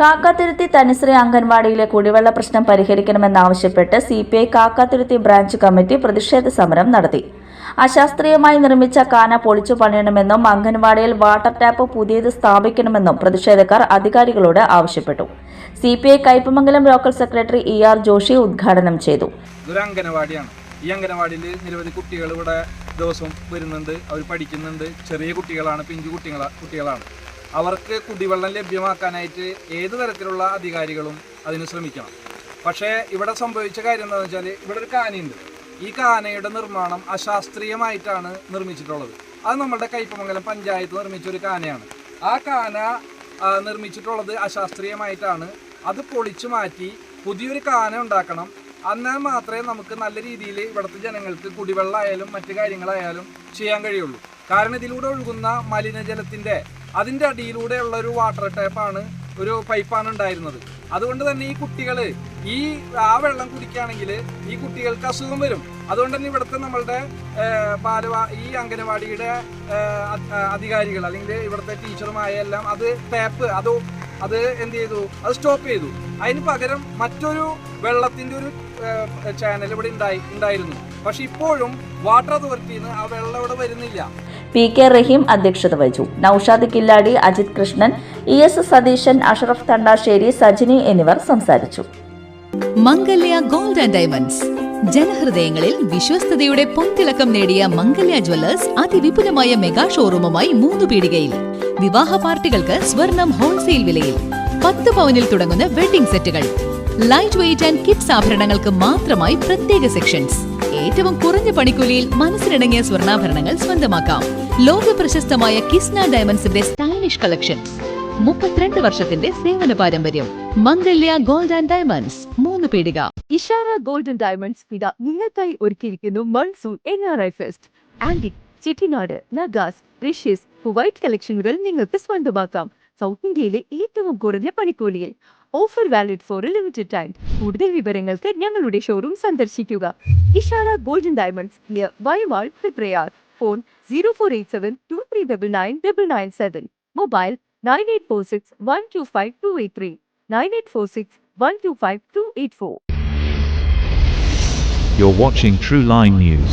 കാക്കാത്തുരുത്തി തനിശ്രീ അംഗൻവാടിയിലെ കുടിവെള്ള പ്രശ്നം പരിഹരിക്കണമെന്നാവശ്യപ്പെട്ട് C P I Kakkathiruthi branch committee പ്രതിഷേധ സമരം നടത്തി. അശാസ്ത്രീയമായി നിർമ്മിച്ച കാന പൊളിച്ചു പണിയണമെന്നും അംഗൻവാടിയിൽ വാട്ടർ ടാപ്പ് പുതിയത് സ്ഥാപിക്കണമെന്നും പ്രതിഷേധക്കാർ അധികാരികളോട് ആവശ്യപ്പെട്ടു. C P I Kaipamangalam local secretary E R Joshi ഉദ്ഘാടനം ചെയ്തു. ഈ അംഗനവാടിയിൽ നിരവധി കുട്ടികൾ ഇവിടെ ദിവസവും വരുന്നുണ്ട്. അവർ പഠിക്കുന്നുണ്ട്. ചെറിയ കുട്ടികളാണ് പിഞ്ചു കുട്ടികളാണ്. അവർക്ക് കുടിവെള്ളം ലഭ്യമാക്കാനായിട്ട് ഏത് തരത്തിലുള്ള അധികാരികളും അതിന് ശ്രമിക്കണം. പക്ഷേ ഇവിടെ സംഭവിച്ച കാര്യം എന്താണെന്ന് വെച്ചാൽ ഇവിടെ ഒരു കാനയുണ്ട്. ഈ കാനയുടെ നിർമ്മാണം അശാസ്ത്രീയമായിട്ടാണ് നിർമ്മിച്ചിട്ടുള്ളത്. അത് നമ്മുടെ കൈപ്പമംഗലം പഞ്ചായത്ത് നിർമ്മിച്ച ഒരു കാനയാണ്. ആ കാന നിർമ്മിച്ചിട്ടുള്ളത് അശാസ്ത്രീയമായിട്ടാണ്. അത് പൊളിച്ചു മാറ്റി പുതിയൊരു കാന ഉണ്ടാക്കണം. എന്നാൽ മാത്രമേ നമുക്ക് നല്ല രീതിയിൽ ഇവിടുത്തെ ജനങ്ങൾക്ക് കുടിവെള്ളമായാലും മറ്റു കാര്യങ്ങളായാലും ചെയ്യാൻ കഴിയുള്ളൂ. കാരണം ഇതിലൂടെ ഒഴുകുന്ന മലിനജലത്തിന്റെ അതിന്റെ അടിയിലൂടെയുള്ള ഒരു വാട്ടർ ടാപ്പാണ് ഒരു പൈപ്പാണ് ഉണ്ടായിരുന്നത്. അതുകൊണ്ട് തന്നെ ഈ കുട്ടികൾ ഈ ആ വെള്ളം കുടിക്കുകയാണെങ്കിൽ ഈ കുട്ടികൾക്ക് അസുഖം വരും. അതുകൊണ്ട് തന്നെ ഇവിടുത്തെ നമ്മളുടെ ബാലവാ ഈ അംഗനവാടിയുടെ അധികാരികൾ അല്ലെങ്കിൽ ഇവിടുത്തെ ടീച്ചറുമായ എല്ലാം അത് ടാപ്പ് അത് അത് എന്ത് ചെയ്തു? അത് സ്റ്റോപ്പ് ചെയ്തു. അതിന് പകരം മറ്റൊരു വെള്ളത്തിന്റെ ഒരു ചാനൽ ഇവിടെ ഉണ്ടായി ഉണ്ടായിരുന്നു. പക്ഷെ ഇപ്പോഴും വാട്ടർ അതോറിറ്റിയിൽ നിന്ന് ആ വെള്ളം ഇവിടെ വരുന്നില്ല. പി കെ റഹീം അധ്യക്ഷത വഹിച്ചു. നൌഷാദ് കില്ലാടി അജിത് കൃഷ്ണൻ ഇ എസ് സതീശൻ അഷറഫ് തണ്ടാശ്ശേരി സജിനി എന്നിവർ സംസാരിച്ചു. Mangalya gold and diamonds. ജനഹൃദയങ്ങളിൽ വിശ്വസ്തയുടെ പൊൻതിളക്കം നേടിയ മംഗല്യ ജ്വല്ലേഴ്സ് അതിവിപുലമായ മെഗാ ഷോറൂമുമായി മൂന്ന് പീടികയിൽ. വിവാഹ പാർട്ടികൾക്ക് സ്വർണം ഹോൾസെയിൽ വിലയിൽ. പത്ത് പവനിൽ തുടങ്ങുന്ന വെഡിംഗ് സെറ്റുകൾ. ലൈറ്റ് വെയിറ്റ് ആൻഡ് കിഡ്സ് ആഭരണങ്ങൾക്ക് മാത്രമായി പ്രത്യേക സെക്ഷൻസ്. ഏറ്റവും കുറഞ്ഞ പണിക്കൂലിയിൽ മനസ്സിനിണങ്ങിയ സ്വർണാഭരണങ്ങൾ സ്വന്തമാക്കാം. ലോക പ്രശസ്തമായ കിസ്ന ഡയമണ്ട്സിന്റെ സ്റ്റൈലിഷ് കളക്ഷൻ മുപ്പത്തിരണ്ട് വർഷത്തിന്റെ സേവന പാരമ്പര്യം. മംഗല്യ ഗോൾഡ് ആൻഡ് ഡയമണ്ട്സ് മൂന്ന് പീടിക. ഇഷാറ ഗോൾഡ് ആൻഡ് ഡയമണ്ട്സ് പിത നിങ്ങൾക്കായി ഒരുക്കിയിരിക്കുന്നു monsoon N R I fest. Antique Chettinad നഗാസ് റിഷ്യസ് വൈറ്റ് കളക്ഷനുകൾ നിങ്ങൾക്ക് സ്വന്തമാക്കാം. സൗത്ത് ഇന്ത്യയിലെ ഏറ്റവും കുറഞ്ഞ പണിക്കൂലിയിൽ Offer valid for a limited time കൂടുതൽ വിവരങ്ങൾക്ക് ഞങ്ങളുടെ ഷോറൂം സന്ദർശിക്കുക Ishara golden diamonds near വൈവാൾ ഫിബ്രയാർ phone zero four eight seven two three double nine double nine seven mobile nine eight four six one two five two eight three nine eight four six one two five two eight four You're watching True Line News.